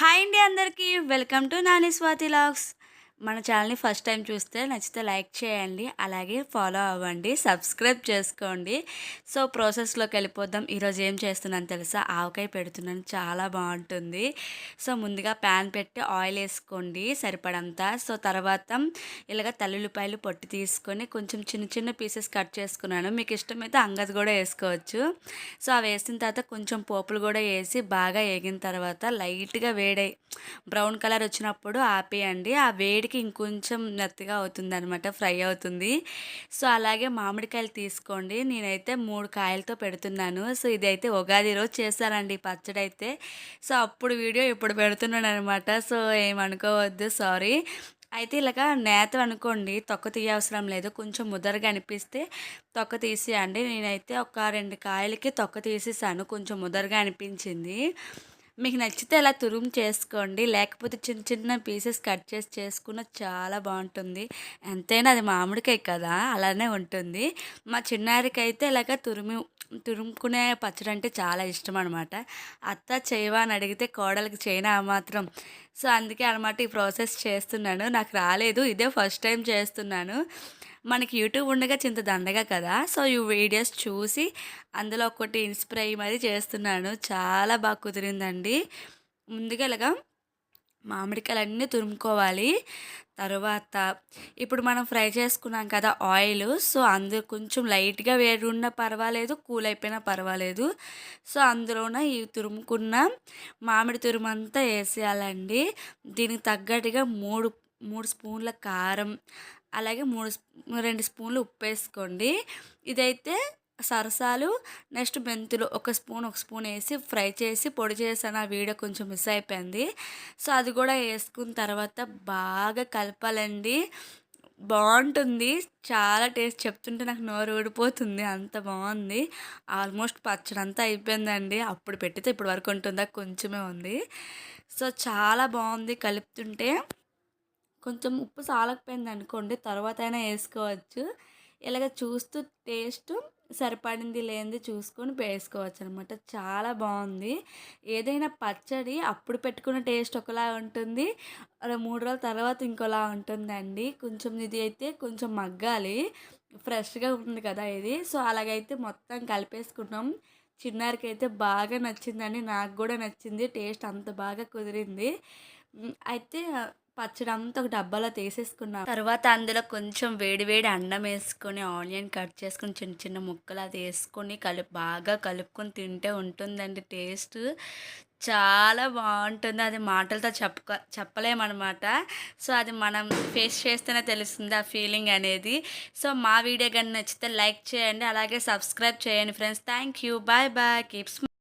Hi అండి అందరికీ. Welcome to Nani Swathi logs. మన ఛానల్ని ఫస్ట్ టైం చూస్తే నచ్చితే లైక్ చేయండి అలాగే ఫాలో అవ్వండి సబ్స్క్రైబ్ చేసుకోండి. సో ప్రాసెస్లోకి వెళ్ళిపోద్దాం ఈరోజు ఏం చేస్తున్నాను తెలుసా? ఆవకాయ పెడుతున్నాను. చాలా బాగుంటుంది. సో ముందుగా ప్యాన్ పెట్టి ఆయిల్ వేసుకోండి సరిపడంతా. సో తర్వాత ఇలాగ తల్లుల్లిపాయలు పొట్టి తీసుకొని కొంచెం చిన్న చిన్న పీసెస్ కట్ చేసుకున్నాను. మీకు ఇష్టమైతే అంగది కూడా వేసుకోవచ్చు. సో అవి వేసిన తర్వాత కొంచెం పోపులు కూడా వేసి బాగా వేగిన తర్వాత లైట్గా వేడై బ్రౌన్ కలర్ వచ్చినప్పుడు ఆపేయండి. ఆ వేడి వేడికి ఇంకొంచెం మెత్తగా అవుతుంది అనమాట ఫ్రై అవుతుంది. సో అలాగే మామిడికాయలు తీసుకోండి. నేనైతే మూడు కాయలతో పెడుతున్నాను. సో ఇదైతే ఉగాది రోజు చేశానండి ఈ పచ్చడి అయితే సో అప్పుడు వీడియో ఇప్పుడు పెడుతున్నాను అనమాట సో ఏమనుకోవద్దు సారీ. అయితే ఇలాగ నేత అనుకోండి తొక్క తీయవసరం లేదు. కొంచెం ముదరగా అనిపిస్తే తొక్క తీసేయండి. నేనైతే ఒక రెండు కాయలకి తొక్క తీసేసాను. కొంచెం ముదరగా అనిపించింది. మీకు నచ్చితే అలా తురుము చేసుకోండి. లేకపోతే చిన్న చిన్న పీసెస్ కట్ చేసి చేసుకున్న చాలా బాగుంటుంది. ఎంతైనా అది మామిడికాయ కదా అలానే ఉంటుంది. మా చిన్నారికి అయితే ఇలాగ తురుము తురుముకునే పచ్చడి అంటే చాలా ఇష్టం అనమాట అత్త చేయవా అని అడిగితే కోడలికి చేయనా మాత్రం. సో అందుకే అనమాట ఈ ప్రాసెస్ చేస్తున్నాను. నాకు రాలేదు. ఇదే ఫస్ట్ టైం చేస్తున్నాను. మనకి యూట్యూబ్ ఉండగా చింత దండగా కదా. సో ఈ వీడియోస్ చూసి అందులో ఒకటి ఇన్స్పైర్ అయ్యి మరీ చేస్తున్నాను. చాలా బాగా కుదిరిందండి. ముందుగా ఇలాగా మామిడికాయలు అన్నీ తురుముకోవాలి. తర్వాత ఇప్పుడు మనం ఫ్రై చేసుకున్నాం కదా ఆయిల్ సో అందులో కొంచెం లైట్గా వేడి ఉన్నా పర్వాలేదు కూల్ అయిపోయినా పర్వాలేదు. సో అందులోన ఈ తురుముకున్న మామిడి తురుమంతా వేసేయాలండి. దీనికి తగ్గట్టుగా మూడు మూడు స్పూన్ల కారం అలాగే మూడు రెండు స్పూన్లు ఉప్పు వేసుకోండి. ఇదైతే సరసాలు నెక్స్ట్ మెంతులు ఒక స్పూన్ ఒక స్పూన్ వేసి ఫ్రై చేసి పొడి చేసాను ఆ వీడియో కొంచెం మిస్ అయిపోయింది. సో అది కూడా వేసుకున్న తర్వాత బాగా కలపాలండి. బాగుంటుంది. చాలా టేస్ట్. చెప్తుంటే నాకు నోరు ఊడిపోతుంది. అంత బాగుంది. ఆల్మోస్ట్ పచ్చడి అంతా అయిపోయిందండి. అప్పుడు పెట్టితే ఇప్పుడు వరకు ఉంటుందా? కొంచెమే ఉంది. సో చాలా బాగుంది కలుపుతుంటే. కొంచెం ఉప్పు సాలకపోయింది అనుకోండి తర్వాత అయినా వేసుకోవచ్చు. ఇలాగ చూస్తూ టేస్ట్ సరిపడింది లేనిది చూసుకొని వేసుకోవచ్చు అనమాట చాలా బాగుంది. ఏదైనా పచ్చడి అప్పుడు పెట్టుకున్న టేస్ట్ ఒకలా ఉంటుంది. మూడు రోజుల తర్వాత ఇంకోలా ఉంటుందండి. కొంచెం ఇది అయితే కొంచెం మగ్గాలి. ఫ్రెష్గా ఉంది కదా ఇది. సో అలాగైతే మొత్తం కలిపేసుకున్నాం. చిన్నారికి అయితే బాగా నచ్చిందండి. నాకు కూడా నచ్చింది. టేస్ట్ అంత బాగా కుదిరింది. అయితే పచ్చడి అంతా ఒక డబ్బాలో తీసేసుకున్నాం. తర్వాత అందులో కొంచెం వేడి వేడి అన్నం వేసుకొని ఆనియన్ కట్ చేసుకొని చిన్న చిన్న ముక్కలు అది వేసుకొని కలుపు బాగా కలుపుకొని తింటే ఉంటుందండి టేస్ట్. చాలా బాగుంటుంది. అది మాటలతో చెప్ప చెప్పలేమన్నమాట. సో అది మనం ఫేస్ చేస్తేనే తెలుస్తుంది ఆ ఫీలింగ్ అనేది. సో మా వీడియో కానీ నచ్చితే లైక్ చేయండి అలాగే సబ్స్క్రైబ్ చేయండి friends. Thank you. Bye bye. Keeps